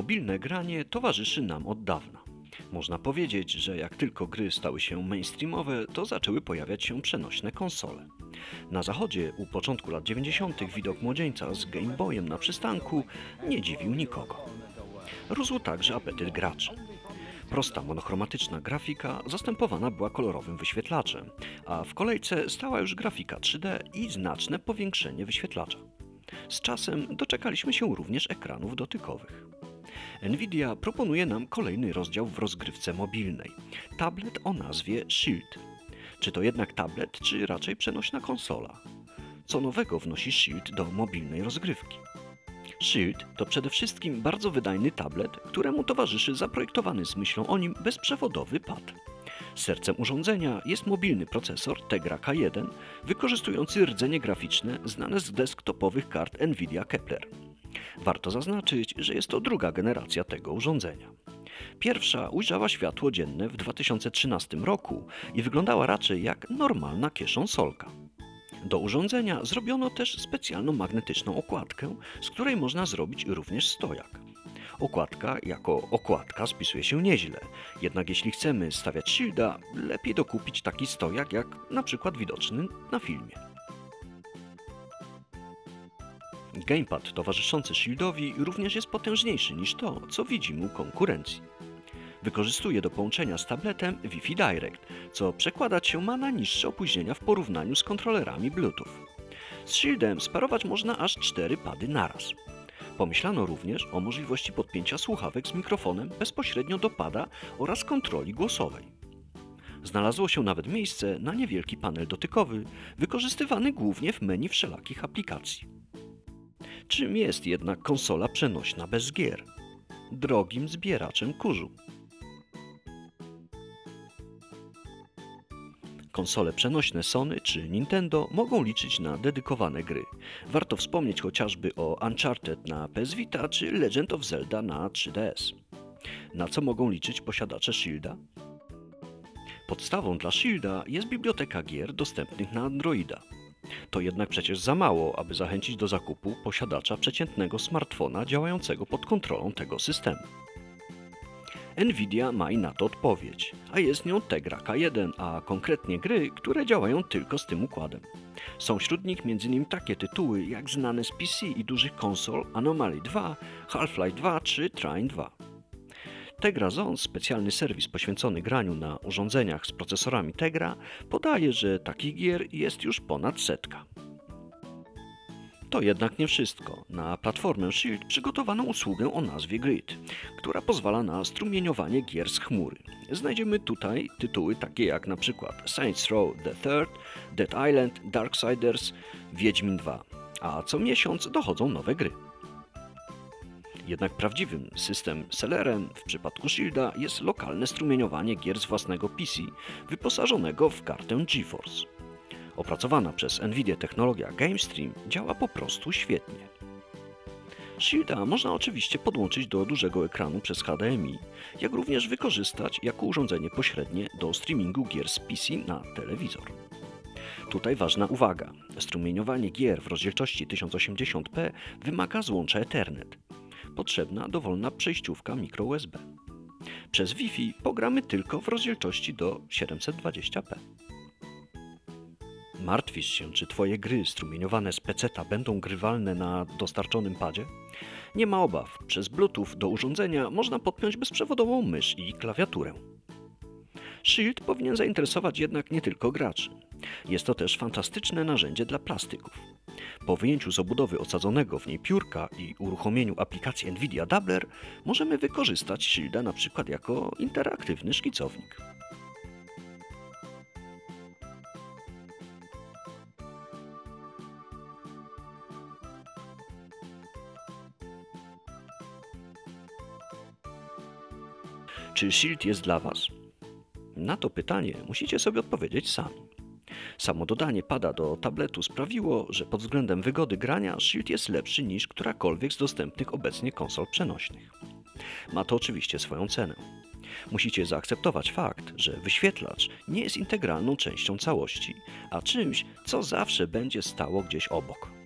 Mobilne granie towarzyszy nam od dawna. Można powiedzieć, że jak tylko gry stały się mainstreamowe, to zaczęły pojawiać się przenośne konsole. Na zachodzie u początku lat 90. widok młodzieńca z Game Boyem na przystanku nie dziwił nikogo. Rósł także apetyt graczy. Prosta monochromatyczna grafika zastępowana była kolorowym wyświetlaczem, a w kolejce stała już grafika 3D i znaczne powiększenie wyświetlacza. Z czasem doczekaliśmy się również ekranów dotykowych. Nvidia proponuje nam kolejny rozdział w rozgrywce mobilnej. Tablet o nazwie Shield. Czy to jednak tablet, czy raczej przenośna konsola? Co nowego wnosi Shield do mobilnej rozgrywki? Shield to przede wszystkim bardzo wydajny tablet, któremu towarzyszy zaprojektowany z myślą o nim bezprzewodowy pad. Sercem urządzenia jest mobilny procesor Tegra K1, wykorzystujący rdzenie graficzne znane z desktopowych kart Nvidia Kepler. Warto zaznaczyć, że jest to druga generacja tego urządzenia. Pierwsza ujrzała światło dzienne w 2013 roku i wyglądała raczej jak normalna kieszonsolka. Do urządzenia zrobiono też specjalną magnetyczną okładkę, z której można zrobić również stojak. Okładka jako okładka spisuje się nieźle, jednak jeśli chcemy stawiać shielda, lepiej dokupić taki stojak jak na przykład widoczny na filmie. Gamepad towarzyszący shieldowi również jest potężniejszy niż to, co widzimy u konkurencji. Wykorzystuje do połączenia z tabletem Wi-Fi Direct, co przekładać się ma na niższe opóźnienia w porównaniu z kontrolerami Bluetooth. Z Shieldem sparować można aż 4 pady naraz. Pomyślano również o możliwości podpięcia słuchawek z mikrofonem bezpośrednio do pada oraz kontroli głosowej. Znalazło się nawet miejsce na niewielki panel dotykowy, wykorzystywany głównie w menu wszelakich aplikacji. Czym jest jednak konsola przenośna bez gier? Drogim zbieraczem kurzu. Konsole przenośne Sony czy Nintendo mogą liczyć na dedykowane gry. Warto wspomnieć chociażby o Uncharted na PS Vita czy Legend of Zelda na 3DS. Na co mogą liczyć posiadacze Shielda? Podstawą dla Shielda jest biblioteka gier dostępnych na Androida. To jednak przecież za mało, aby zachęcić do zakupu posiadacza przeciętnego smartfona działającego pod kontrolą tego systemu. Nvidia ma i na to odpowiedź, a jest nią Tegra K1, a konkretnie gry, które działają tylko z tym układem. Są wśród nich m.in. takie tytuły jak znane z PC i dużych konsol Anomaly 2, Half-Life 2 czy Trine 2. Tegra Zone, specjalny serwis poświęcony graniu na urządzeniach z procesorami Tegra, podaje, że takich gier jest już ponad setka. To jednak nie wszystko. Na platformę Shield przygotowano usługę o nazwie Grid, która pozwala na strumieniowanie gier z chmury. Znajdziemy tutaj tytuły takie jak na przykład Saints Row The Third, Dead Island, Darksiders, Wiedźmin 2, a co miesiąc dochodzą nowe gry. Jednak prawdziwym system sellerem w przypadku Shielda jest lokalne strumieniowanie gier z własnego PC wyposażonego w kartę GeForce. Opracowana przez Nvidia technologia GameStream działa po prostu świetnie. Shielda można oczywiście podłączyć do dużego ekranu przez HDMI, jak również wykorzystać jako urządzenie pośrednie do streamingu gier z PC na telewizor. Tutaj ważna uwaga. Strumieniowanie gier w rozdzielczości 1080p wymaga złącza Ethernet. Potrzebna dowolna przejściówka micro USB. Przez Wi-Fi pogramy tylko w rozdzielczości do 720p. Martwisz się, czy Twoje gry strumieniowane z peceta będą grywalne na dostarczonym padzie? Nie ma obaw, przez Bluetooth do urządzenia można podpiąć bezprzewodową mysz i klawiaturę. Shield powinien zainteresować jednak nie tylko graczy. Jest to też fantastyczne narzędzie dla plastyków. Po wyjęciu z obudowy osadzonego w niej piórka i uruchomieniu aplikacji Nvidia Doubler możemy wykorzystać Shielda np. jako interaktywny szkicownik. Czy Shield jest dla Was? Na to pytanie musicie sobie odpowiedzieć sami. Samo dodanie pada do tabletu sprawiło, że pod względem wygody grania Shield jest lepszy niż którakolwiek z dostępnych obecnie konsol przenośnych. Ma to oczywiście swoją cenę. Musicie zaakceptować fakt, że wyświetlacz nie jest integralną częścią całości, a czymś, co zawsze będzie stało gdzieś obok.